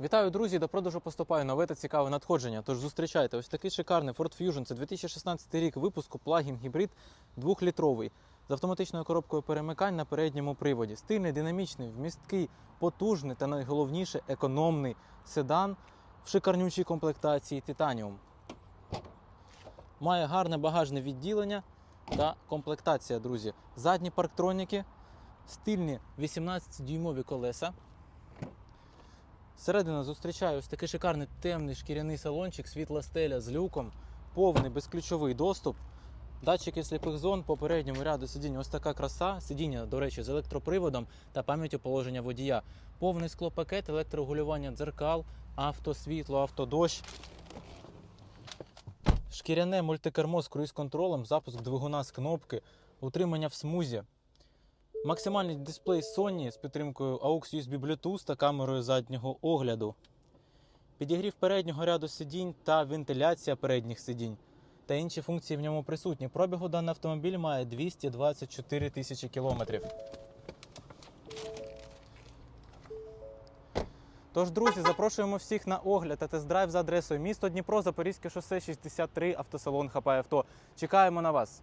Вітаю, друзі! До продажу поступає нове та цікаве надходження. Тож зустрічайте ось такий шикарний Ford Fusion. Це 2016 рік випуску плагін гібрид 2-літровий з автоматичною коробкою перемикань на передньому приводі. Стильний, динамічний, вмісткий, потужний та найголовніше економний седан в шикарнючій комплектації Titanium. Має гарне багажне відділення та комплектація, друзі. Задні парктроніки, стильні 18-дюймові колеса. Всередину зустрічаю ось такий шикарний темний шкіряний салончик, світла стеля з люком, повний безключовий доступ, датчики сліпих зон по передньому ряду сидіння. Ось така краса. Сидіння, до речі, з електроприводом та пам'яттю положення водія. Повний склопакет, електрорегулювання дзеркал, автосвітло, автодощ. Шкіряне мультикермо з круїз-контролем, запуск двигуна з кнопки, утримання в смузі. Максимальний дисплей Sony з підтримкою AUX USB Bluetooth та камерою заднього огляду. Підігрів переднього ряду сидінь та вентиляція передніх сидінь. Та інші функції в ньому присутні. Пробігу даний автомобіль має 224 тисячі кілометрів. Тож, друзі, запрошуємо всіх на огляд та тест-драйв за адресою місто Дніпро, Запорізьке шосе 63, автосалон Хапай Авто. Чекаємо на вас.